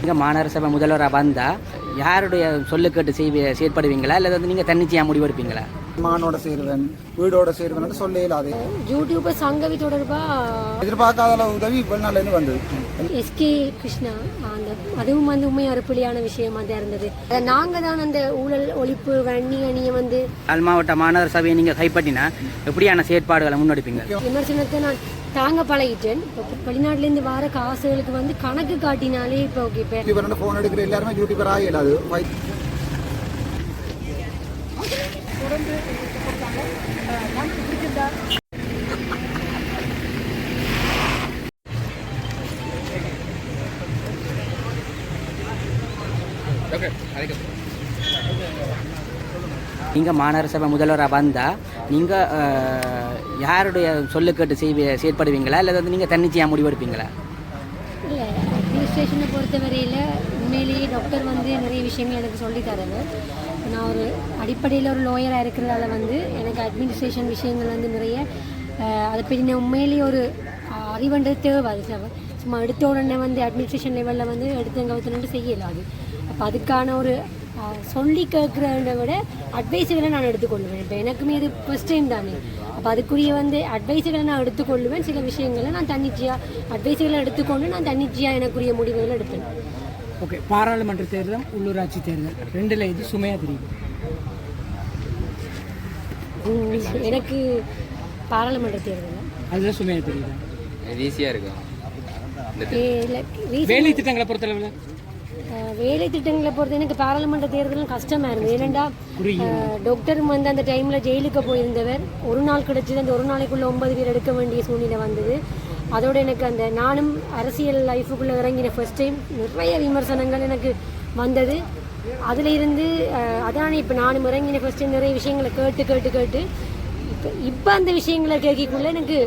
இங்கே மாநகர சபை முதல்வராக வந்தால் யாருடைய சொல்லு கேட்டு செய்வி செயற்படுவீங்களா? இல்லை வந்து நீங்கள் தன்னிச்சையாக முடிவெடுப்பீங்களா மானோட சேருவன் வீடோட சேருவன் சொல்ல இயலாது. யூடியூபர் சங்கவி தொடர்பா? எதிர்பார்க்காத அளவு உதவி வெளிநாட்டிலேருந்து வந்தது. எஸ்கே கிருஷ்ணா அந்த அதுவும் வந்து உண்மை அறுப்பலியான விஷயமா தான் இருந்தது. நாங்க தான் அந்த ஊழல் ஒழிப்பு வன்னி அணியை வந்து அல் மாவட்ட மாநகர சபையை நீங்கள் கைப்பற்றினா எப்படியான செயற்பாடுகளை முன்னெடுப்பீங்க? விமர்சனத்தை நான் தாங்க பழகிட்டேன் இப்போ வெளிநாட்டிலேருந்து வர காசுகளுக்கு வந்து கணக்கு காட்டினாலே இப்போ ஓகே இப்போ யூடியூபர் ஃபோன் எடுக்கிற எல்லாருமே யூடியூபர் ஆக இயலாது நீங்கள் மாநகர சபை முதல்வராக வந்தால் நீங்கள் யாருடைய சொல்லு கேட்டு செய்வி செயற்படுவீங்களா? இல்லை வந்து நீங்கள் தன்னிச்சையாக முடிவெடுப்பீங்களா? இல்லை அட்மினிஸ்ட்ரேஷனை பொறுத்தவரையில் உண்மையிலேயே டாக்டர் வந்து நிறைய விஷயங்கள் எனக்கு சொல்லி நான் ஒரு அடிப்படையில் ஒரு லோயராக இருக்கிறதால வந்து எனக்கு அட்மினிஸ்ட்ரேஷன் விஷயங்கள் வந்து நிறைய அதை பற்றி உண்மையிலேயே ஒரு அஹ், அறிவுன்றது தேவை. அது சும்மா எடுத்த உடனே வந்து அட்மினிஸ்ட்ரேஷன் லெவலில் வந்து எடுத்து கவுத்துனு செய்யலாது அப்போ அதுக்கான ஒரு சொல்லி கேட்குறத விட அட்வைஸுகளை நான் எடுத்துக்கொள்வேன். இப்போ எனக்குமே இது ஃபஸ்ட் டைம் தானே. அப்போ அதுக்குரிய வந்து அட்வைஸுகளை நான் எடுத்துக்கொள்வேன். சில விஷயங்களை நான் தன்னிச்சையாக அட்வைஸுகளை எடுத்துக்கொண்டு நான் தன்னிச்சையாக எனக்குரிய முடிவுகளை எடுப்பேன். ஓகே பாராளுமன்ற தேர்தல் உள்ளூராட்சி தேர்தல். ரெண்டுல இது சுமையா தெரியுது? எனக்கு பாராளுமன்ற தேர்தல். அதுதான் சுமையா தெரியுது? இது ஈஸியாக இருக்கும். வேலை திட்டங்களை பொறுத்தளவில்? வேலை திட்டங்களை பொறுத்து எனக்கு பாராளுமன்ற தேர்தலும் கஷ்டமாக இருந்தது. ஏனெண்டா டாக்டரும் வந்து அந்த டைமில் ஜெயிலுக்கு போயிருந்தவர். ஒரு நாள் கிடைச்சது அந்த ஒரு நாளைக்குள்ள ஒன்பது பேர் எடுக்க வேண்டிய சூழ்நிலை வந்தது. அதோட எனக்கு அந்த நானும் அரசியல் லைஃபுக்குள்ளே இறங்கின ஃபர்ஸ்ட் டைம் நிறைய விமர்சனங்கள் எனக்கு வந்தது. அதில் இருந்து அதான் இப்போ நானும் இறங்கின ஃபர்ஸ்ட் டைம் நிறைய விஷயங்களை கேட்டு கேட்டு கேட்டு இப்போ இப்போ அந்த விஷயங்களை கேட்கக்குள்ள எனக்கு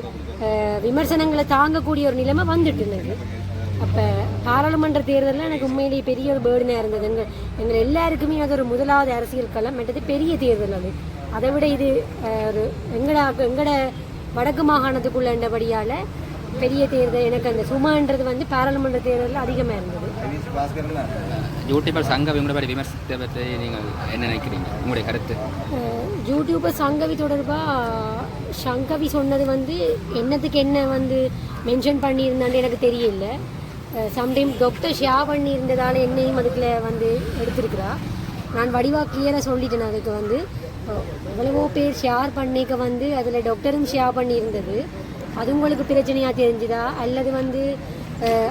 விமர்சனங்களை தாங்கக்கூடிய ஒரு நிலைமை வந்துட்டு எனக்கு அப்போ பாராளுமன்ற தேர்தலில் எனக்கு உண்மையிலேயே பெரிய ஒரு பேர்டனாக இருந்தது. எங்கள் எங்கள் எல்லாருக்குமே அது ஒரு முதலாவது அரசியல் களம். மற்றது பெரிய தேர்தல் அது. அதை விட இது ஒரு எங்கட எங்கட வடக்கு மாகாணத்துக்குள்ளபடியால் பெரிய தேர்தல் எனக்கு அந்த சுமான்றது வந்து பாராளுமன்ற தேர்தலில் அதிகமாக இருந்தது. யூடியூபர் சங்கம் இவங்களை பற்றி விமர்சனத்தை பற்றி நீங்கள் என்ன நினைக்கிறீங்க? உங்களுடைய கருத்து. யூடியூபர் சங்கவி தொடர்பாக சங்கவி சொன்னது வந்து என்னத்துக்கு என்ன வந்து மென்ஷன் பண்ணியிருந்தான்னு எனக்கு தெரியல. சம்டைம் டாக்டர் ஷேர் பண்ணியிருந்ததால என்னையும் அதுக்குள்ள வந்து எடுத்திருக்கிறா. நான் வடிவாக கிளியராக சொல்லிட்டேன் அதுக்கு வந்து. எவ்வளவோ பேர் ஷேர் பண்ணிக்க வந்து அதில் டாக்டரும் ஷேர் பண்ணியிருந்தது. அது உங்களுக்கு பிரச்சனையாக தெரிஞ்சுதா? அல்லது வந்து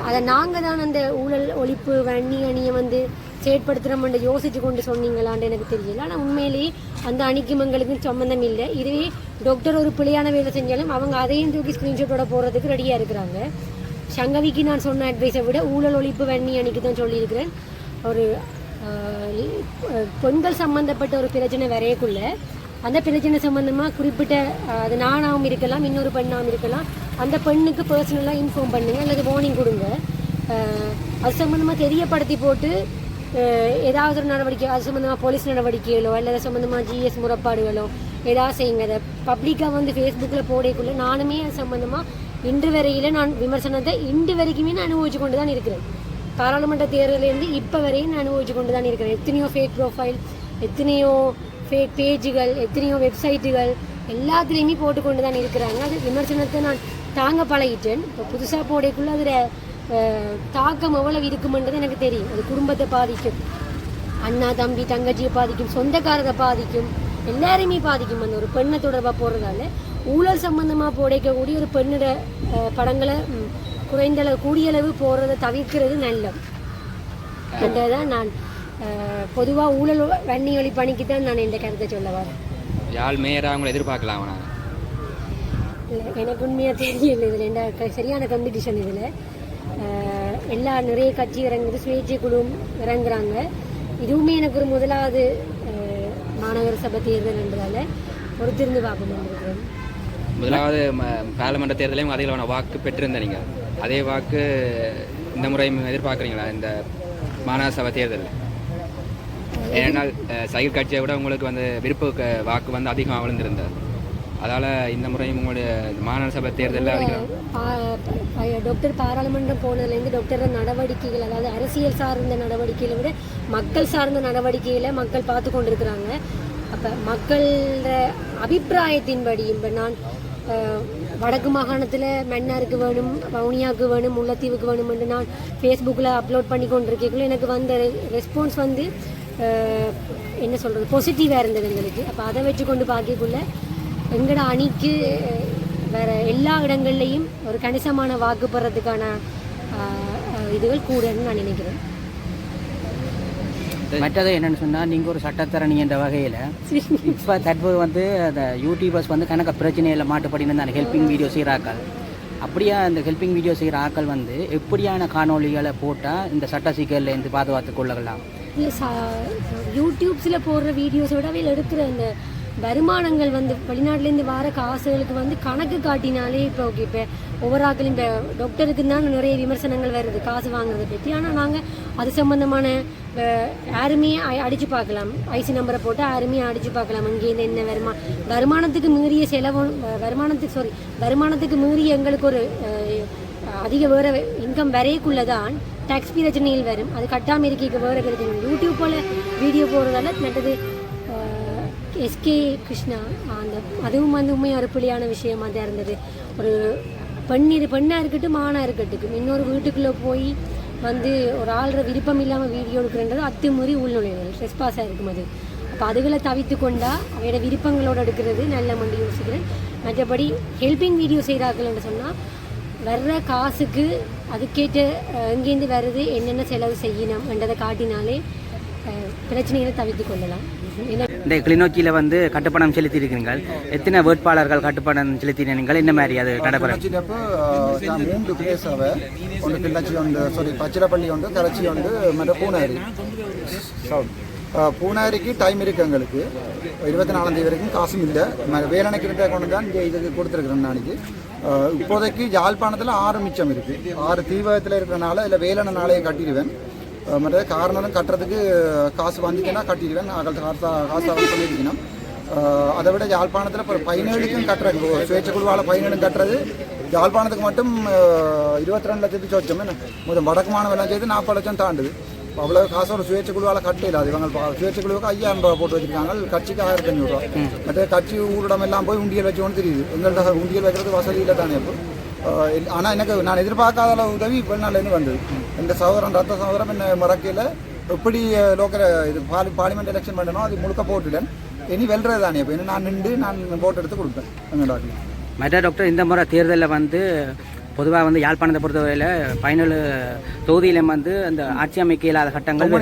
அதை நாங்கள் தான் அந்த ஊழல் ஒழிப்பு வன்னி அணியை வந்து செயற்படுத்துகிறோம்னு யோசிச்சு கொண்டு சொன்னீங்களான்னு எனக்கு தெரியல. ஆனால் உண்மையிலேயே அந்த அணிக்கும் எங்களுக்கும் சம்மந்தம் இல்லை. இதுவே டாக்டர் ஒரு பிள்ளையான வேலை செஞ்சாலும் அவங்க அதையும் தூக்கி ஸ்க்ரீன்ஷாட்டோட போகிறதுக்கு ரெடியாக இருக்கிறாங்க. சங்கவிக்கு நான் சொன்ன அட்வைஸை விட ஊழல் ஒழிப்பு வன்னி அணிக்கு தான் சொல்லியிருக்கிறேன். ஒரு பெண்கள் சம்மந்தப்பட்ட ஒரு பிரச்சனை வரையக்குள்ள அந்த பிரச்சனை சம்மந்தமாக குறிப்பிட்ட அது நானாகவும் இருக்கலாம் இன்னொரு பெண்ணாகவும் இருக்கலாம் அந்த பெண்ணுக்கு பர்சனலாக இன்ஃபார்ம் பண்ணுங்கள் அல்லது வார்னிங் கொடுங்க. அது சம்மந்தமாக தெரியப்படுத்தி போட்டு ஏதாவது ஒரு நடவடிக்கை அது சம்மந்தமாக போலீஸ் நடவடிக்கைகளோ அல்லது சம்மந்தமாக ஜிஎஸ் முறைப்பாடுகளோ ஏதாவது செய்யுங்க. அதை பப்ளிக்காக வந்து ஃபேஸ்புக்கில் போடக்குள்ளே நானுமே அது சம்மந்தமாக இன்று வரையில் நான் விமர்சனத்தை இன்று வரைக்குமே நான் அனுபவிச்சு கொண்டு தான் இருக்கிறேன். பாராளுமன்ற தேர்தலேருந்து இப்போ வரையும் நான் அனுபவிச்சு கொண்டு தான் இருக்கிறேன். எத்தனையோ ஃபேக் ப்ரொஃபைல் எத்தனையோ ஃபேக் பேஜுகள் எத்தனையோ வெப்சைட்டுகள் எல்லாத்துலேயுமே போட்டு கொண்டு தான் இருக்கிறாங்க. அது விமர்சனத்தை நான் தாங்க பழகிட்டேன். இப்போ புதுசாக போடக்குள்ள அதில் தாக்கம் எவ்வளவு இருக்குமென்றது எனக்கு தெரியும். அது குடும்பத்தை பாதிக்கும். அண்ணா தம்பி தங்கச்சியை பாதிக்கும். சொந்தக்காரரை பாதிக்கும். எல்லாரையுமே பாதிக்கும். அந்த ஒரு பெண்ணை தொடர்பாக போடுறதால ஊழல் சம்பந்தமாக போடைக்கக்கூடிய ஒரு பெண்ணோட படங்களை ம், குறைந்த அளவு கூடிய அளவு போடுறதை தவிர்க்கிறது நல்லது. என்றதான் நான் பொதுவாக ஊழல் வன்னி ஒளி பணிக்கு தான் நான் இந்த கருத்தை சொல்ல வரேன். யாழ் மேயராக அவங்களை எதிர்பார்க்கலாம் எனக்கு உண்மையாக தெரியல இதில். என்ன சரியான காம்படிஷன் இதில். எல்லா நிறைய கட்சி இறங்குது சுயேட்சை குழுவும் இறங்குறாங்க. இதுவுமே எனக்கு ஒரு முதலாவது மாநகர சபை தேர்தல் என்பதால் பொறுத்திருந்து பார்க்கணும் இருக்கிறேன் முதலாவது பாராளுமன்ற தேர்தலையும் அதிகமான வாக்கு பெற்றிருந்த நீங்கள் அதே வாக்கு இந்த முறையும் எதிர்பார்க்குறீங்களா இந்த மாநகர சபை தேர்தலில் அஹ், சைல் கட்சியை விட உங்களுக்கு வந்து விருப்ப வாக்கு வந்து அதிகம் விழுந்திருந்தது. அதால் இந்த முறையும் உங்களுடைய மாநகர சபை தேர்தலில் டாக்டர் பாராளுமன்றம் போனதுலேருந்து டாக்டர் நடவடிக்கைகள் அதாவது அரசியல் சார்ந்த நடவடிக்கைகளை விட மக்கள் சார்ந்த நடவடிக்கைகளை மக்கள் பார்த்து கொண்டிருக்கிறாங்க. அப்போ மக்களோட அபிப்பிராயத்தின்படி இப்போ நான் வடக்கு மாகாணத்தில் மன்னாருக்கு வேணும் வவுனியாவுக்கு வேணும் முல்லைத்தீவுக்கு வேணும் என்று நான் ஃபேஸ்புக்கில் அப்லோட் பண்ணி கொண்டிருக்கக்குள்ள எனக்கு வந்த ரெஸ்பான்ஸ் வந்து என்ன சொல்கிறது பாசிட்டிவாக இருந்தது எங்களுக்கு. அப்போ அதை வச்சு கொண்டு பார்க்கக்குள்ள எங்களோட அணிக்கு வேறு எல்லா இடங்கள்லையும் ஒரு கணிசமான வாக்கு பெறதுக்கான இதுகள் கூடன்னு நான் நினைக்கிறேன். மற்றது என்னன்னு சொன்னால் நீங்கள் ஒரு சட்டத்தரணி என்ற வகையில் இப்போ தற்போது வந்து அந்த யூடியூபர்ஸ் வந்து கணக்க பிரச்சனையில் மாட்டுப்படினு அந்த ஹெல்பிங் வீடியோ செய்கிற ஆக்கள் அப்படியே அந்த ஹெல்பிங் வீடியோ செய்கிற ஆக்கள் வந்து எப்படியான காணொளிகளை போட்டால் இந்த சட்ட சிக்கல்லேருந்து பாதுகாத்து கொள்ளலாம்? யூடியூப்ஸில் போடுற வீடியோஸை விட அவையில் எடுக்கிற அந்த வருமானங்கள் வந்து வெளிநாட்டிலேருந்து வர காசுகளுக்கு வந்து கணக்கு காட்டினாலே இப்போ ஓகே இப்போ ஒவ்வொரு ஆக்களும் இப்போ டாக்டருக்கு தான் நிறைய விமர்சனங்கள் வருது காசு வாங்குறதை பற்றி ஆனால் நாங்கள் அது சம்மந்தமான யாருமே அடித்து பார்க்கலாம். ஐசி நம்பரை போட்டு யாருமே அடித்து பார்க்கலாம். இங்கேருந்து என்ன வருமா? வருமானத்துக்கு மீறிய செலவு வருமானத்துக்கு சாரி வருமானத்துக்கு மீறிய எங்களுக்கு ஒரு அதிக வேறு இன்கம் வரையக்குள்ள தான் டேக்ஸ் பிரச்சனைகள் வரும். அது கட்டாமல் இருக்க வேறு பிரச்சனை யூடியூப் போல் வீடியோ போடுறதால நட்டது எஸ்கே கிருஷ்ணா அந்த அதுவும் வந்து உண்மையாக ஒரு விஷயமா தான் இருந்தது. ஒரு பெண் இது பெண்ணாக இருக்கட்டும் ஆணாக இருக்கட்டும் இன்னொரு வீட்டுக்குள்ளே போய் வந்து ஒரு ஆள்ற விருப்பம் இல்லாமல் வீடியோ எடுக்கிறன்றது அத்துமீறி உள்நுழைவுகள் ஸ்ட்ரெஸ் இருக்கும் அது. அப்போ அதுகளை தவித்து கொண்டா அவையோட விருப்பங்களோடு எடுக்கிறது நல்ல மண்டி யோசிக்கிறேன். மற்றபடி ஹெல்பிங் வீடியோ செய்கிறார்கள்னு சொன்னால் வர்ற காசுக்கு அதுக்கேற்ற எங்கேருந்து வருது என்னென்ன செலவு செய்யணும் என்றதை காட்டினாலே பிரச்சனைகளை தவிர்த்து கொள்ளலாம். ஏன்னா இந்த கிளிநொச்சியில் வந்து கட்டுப்பணம் செலுத்தியிருக்கிறீர்கள். எத்தனை வேட்பாளர்கள் கட்டுப்பணம் செலுத்தினீர்கள் என்ன மாதிரி அது நடைபெறும்? மூன்று அவ ஒன்று கிளச்சி உண்டு சாரி பச்சிரப்பள்ளி உண்டு கரச்சி உண்டு மற்ற பூனாரி. பூனாரிக்கு டைம் இருக்கு எங்களுக்கு. இருபத்தி நாலாம் தேதி வரைக்கும் காசும் இல்லை. வேலனைக்கு இருந்த கொண்டு தான் இங்கே இதுக்கு கொடுத்துருக்குறேன் நாளைக்கு. இப்போதைக்கு யாழ்ப்பாணத்தில் ஆறு மிச்சம் இருக்குது ஆறு தீவகத்தில் இருக்கிறனால இல்லை வேலனை நாளையும் கட்டிடுவேன். மற்ற காரணம் கட்டுறதுக்கு காசு வந்துச்சுன்னா கட்டிடுவேன். காசு காசு காசாக சொல்லியிருக்கணும் அதை விட யாழ்ப்பாணத்தில் இப்போ பதினேழுக்கும் கட்டுறது. சுயேட்சை குழுவால் பதினேழும் கட்டுறது. யாழ்ப்பாணத்துக்கு மட்டும் இருபத்தி ரெண்டு லட்சத்துக்கு சொச்சம். என்ன? முதல் வடக்கு மாணவெல்லாம் செய்து நாற்பது லட்சம் தாண்டுது. அவ்வளோ காசோட சுயேட்சை குழுவால் கட்டையில் அது இவங்க சுயேட்சை குழுவுக்கு ஐயாயிரம் ரூபா போட்டு வச்சிருக்காங்க. கட்சிக்கு ஆயிரத்தி ஐநூறுரூவா மற்ற கட்சி ஊரிடம் எல்லாம் போய் உண்டியல் வச்சோன்னு தெரியுது. எங்கள்கிட்ட உண்டியல் வைக்கிறது வசதி இல்லை தானே இப்போ? ஆனால் எனக்கு நான் எதிர்பார்க்காத அளவு உதவி வெளிநாட்டிலேருந்து வந்தது. இந்த சகோதரன் ரத்த சகோதரம் என்ன மறக்கையில் எப்படி லோக்கல் இது பார்லி பார்லிமெண்ட் எலெக்ஷன் பண்ணணும் அது முழுக்க போட்டுட்டேன். இனி வெல்றது தானே இப்போ நான் நின்று நான் போட்டு எடுத்து கொடுப்பேன். எங்கள் மற்ற டாக்டர் இந்த முறை தேர்தலில் வந்து பொதுவாக வந்து யாழ்ப்பாணத்தை பொறுத்தவரையில் பதினேழு தொகுதியிலும் வந்து அந்த ஆட்சி அமைக்க இல்லாத சட்டங்கள்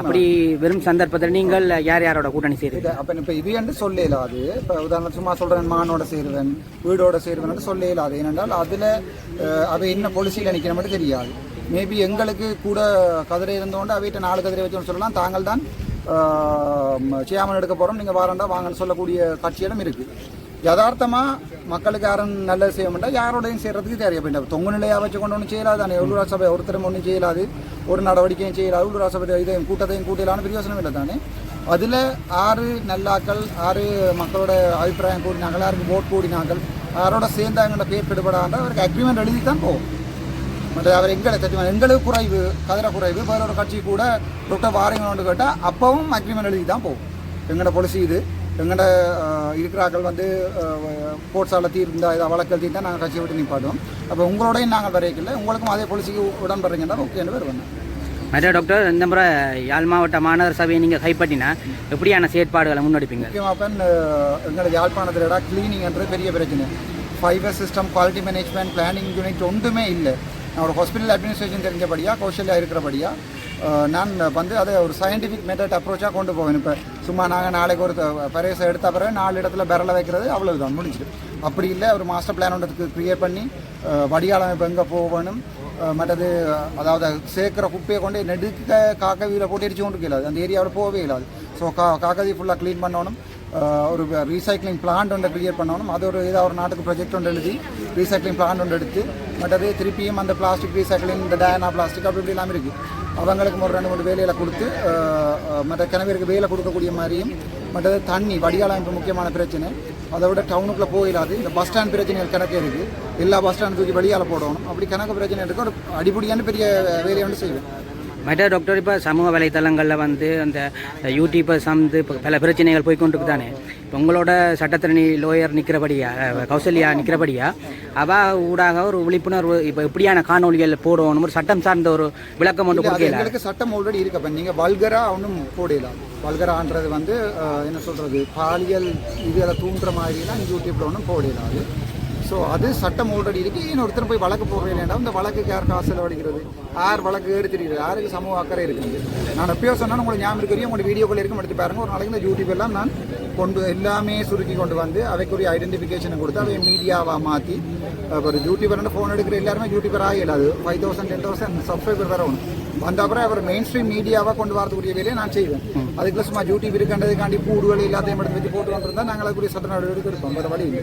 அப்படி வெறும் சந்தர்ப்பத்தில் நீங்கள் யார் யாரோட கூட்டணி இது அப்போ இப்போ இது என்று சொல்ல இயலாது இப்போ உதாரணம் சும்மா சொல்கிறேன் மானோட சேருவேன் வீடோட சேருவேன் சொல்ல இயலாது ஏனென்றால் அதில் அவை என்ன பொலிசியில் நிற்கிற மட்டும் தெரியாது. மேபி எங்களுக்கு கூட கதிரை இருந்தோண்டு அவைகிட்ட நாலு கதிரை வச்சோன்னு சொல்லலாம். தாங்கள் தான் சேமன் எடுக்க போகிறோம் நீங்கள் வாரண்டா வாங்கன்னு சொல்லக்கூடிய கட்சியிடம் இருக்குது யதார்த்தமாக மக்களுக்கு யாரும் நல்லது செய்ய மாட்டா யாரோடையும் செய்கிறதுக்கு தெரியும் இப்போ தொங்கு நிலையாக வச்சு கொண்டு ஒன்றும் செய்யலாது தானே உள்ளூரா சபை ஒருத்தரும் ஒன்றும் செய்யலாது ஒரு நடவடிக்கையும் செய்யலாது உள்ளூராட்சி சபை இதையும் கூட்டத்தையும் கூட்டலான பிரயோசனம் இல்லை தானே அதில் ஆறு நல்லாக்கள் ஆறு மக்களோட அபிப்பிராயம் கூடினாங்கள் யாருக்கு ஓட் கூடினாங்கள் யாரோட சேர்ந்தாங்கன்ற பேர் கெடுபடாண்ட அவருக்கு அக்ரிமெண்ட் எழுதி தான் போகும் மற்ற அவர் எங்களை தட்டி எங்களுக்கு குறைவு கதிர குறைவு வேற ஒரு கட்சி கூட டாக்டர் கொண்டு கேட்டால் அப்பவும் அக்ரிமெண்ட் எழுதி தான் போகும் எங்களோட பொலிசி இது எங்களோட இருக்கிறார்கள் வந்து கோர்ட்ஸால் தீர்ந்தா இதை வழக்கல் தீர்ந்தா நாங்கள் கட்சியை விட்டு நிப்பாட்டுவோம். அப்போ உங்களோடையும் நாங்கள் வரைக்கல உங்களுக்கும் அதே பொலிசிக்கு உடன்படுறீங்கன்னா ஓகேன்னு வருவேன் மற்ற டாக்டர் இந்த முறை யாழ் மாவட்ட மாநகர சபையை நீங்கள் கைப்பற்றினா எப்படியான செயற்பாடுகளை முன்னெடுப்பீங்க? முக்கியமாக எங்களோட யாழ்ப்பாணத்தில் கிளீனிங்ன்றது பெரிய பிரச்சனை. Fibre system quality management planning unit ஒன்றுமே இல்லை. நான் ஒரு ஹாஸ்பிட்டல் அட்மினிஸ்ட்ரேஷன் தெரிஞ்சபடியா கௌசல்யா இருக்கிறபடியா அஹ், நான் வந்து அதை ஒரு சயின்டிஃபிக் மெத்தட் அப்ரோச்சாக கொண்டு போவேன். இப்போ சும்மா நாங்கள் நாளைக்கு ஒரு பரேசை எடுத்த பிறகு நாலு இடத்துல பெரலை வைக்கிறது அவ்வளவுதான் முடிஞ்சிடும் அப்படி இல்லை ஒரு மாஸ்டர் பிளான் ஒன்றதுக்கு க்ரியேட் பண்ணி அஹ், இப்போ எங்கே போகணும் மற்றது அதாவது சேர்க்குற குப்பையை கொண்டு நெடுக்க காக்கவியில் போட்டு எரிச்சு கொண்டு இல்லாது அந்த ஏரியாவில் போகவே இல்லாது ஸோ கா காக்கதி ஃபுல்லாக க்ளீன் பண்ணணும். ஒரு ரீசைக்ளிங் பிளான்ட் ஒன்று க்ரியேட் பண்ணணும். அது ஒரு ஏதாவது ஒரு நாட்டுக்கு ப்ரொஜெக்ட் ஒன்று எழுதி ரீசைக்ளிங் பிளான்ட் ஒன்று எடுத்து மற்றது திருப்பியும் அந்த பிளாஸ்டிக் ரீசைக்ளிங் இந்த டயனா பிளாஸ்டிக் அப்படி இப்படி எல்லாம் இருக்குது அவங்களுக்கு ஒரு ரெண்டு மூணு வேலையில கொடுத்து மற்ற கிணவருக்கு வேலை கொடுக்கக்கூடிய மாதிரியும் மற்றது தண்ணி வடிகால் அமைப்பு முக்கியமான பிரச்சனை. அதை விட டவுனுக்குள்ளே போயிடாது. இந்த பஸ் ஸ்டாண்ட் பிரச்சனைகள் கணக்கு இருக்குது எல்லா பஸ் ஸ்டாண்ட் தூக்கி வழியால் போடணும். அப்படி கணக்கு பிரச்சனை இருக்குது ஒரு அடிப்படியான பெரிய வேலையை வந்து செய்வேன். மற்ற டாக்டர் இப்போ சமூக வலைத்தளங்களில் வந்து அந்த யூடியூபர்ஸ் வந்து இப்போ பல பிரச்சனைகள் போய் கொண்டு தானே இப்போ உங்களோட சட்டத்திரணி லோயர் நிற்கிறபடியா கௌசல்யா நிற்கிறபடியா அவ ஊடாக ஒரு விழிப்புணர்வு இப்போ எப்படியான காணொலிகள் போடணும் ஒரு சட்டம் சார்ந்த ஒரு விளக்கம் ஒன்று கொடுக்கல. சட்டம் ஆல்ரெடி இருக்கு. அப்போ நீங்கள் வல்கரா ஒன்றும் போடலாம் வல்கரான்றது வந்து என்ன சொல்கிறது பாலியல் இதுகளை தூண்டுற மாதிரிலாம் யூடியூப்பில் ஒன்றும் போடலாம் அது ஸோ அது சட்டம் ஆல்ரெடி இருக்கு. ஏன் ஒருத்தர் போய் வழக்கு போடுறேன் வேண்டாம் இந்த வழக்குக்கு யார் காசு செலவழிக்கிறது? யார் வழக்கு எடுத்துருக்கிறது யாருக்கு சமூக அக்கறை இருக்குது நான் எப்பயோ சொன்னால் உங்களுக்கு ஞாபகம் இருக்கிறையும் உங்களோட வீடியோக்கள் இருக்கும். எடுத்து பாருங்க. ஒரு நாளைக்கு இந்த யூடியூப் எல்லாம் நான் கொண்டு எல்லாமே சுருக்கி கொண்டு வந்து அவைக்குரிய ஐடென்டிஃபிகேஷனை கொடுத்து அவை மீடியாவாக மாற்றி ஒரு யூடியூபர் ஃபோன் எடுக்கிற எல்லாருமே YouTuber ஆகிடாது five thousand ten thousand subscriber தரணும் வந்த அப்புறம் அவர் மெயின் ஸ்ட்ரீம் மீடியாவாக கொண்டு வரக்கூடிய வேலையை நான் செய்வேன். அதுக்குள்ள சும்மா யூடியூப் இருக்கின்றதுக்காண்டி கூடுகள் எல்லாத்தையும் எடுத்து வச்சு போட்டு வந்துருந்தா நாங்கள் அதுக்குரிய சட்ட நடவடிக்கை எடுப்போம். வேறு வழி இல்லை.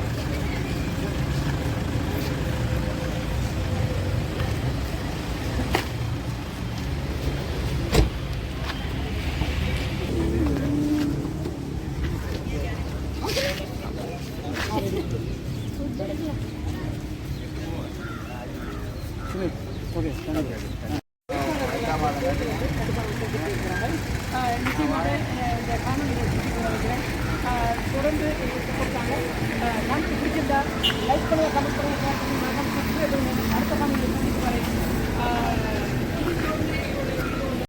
これですかね。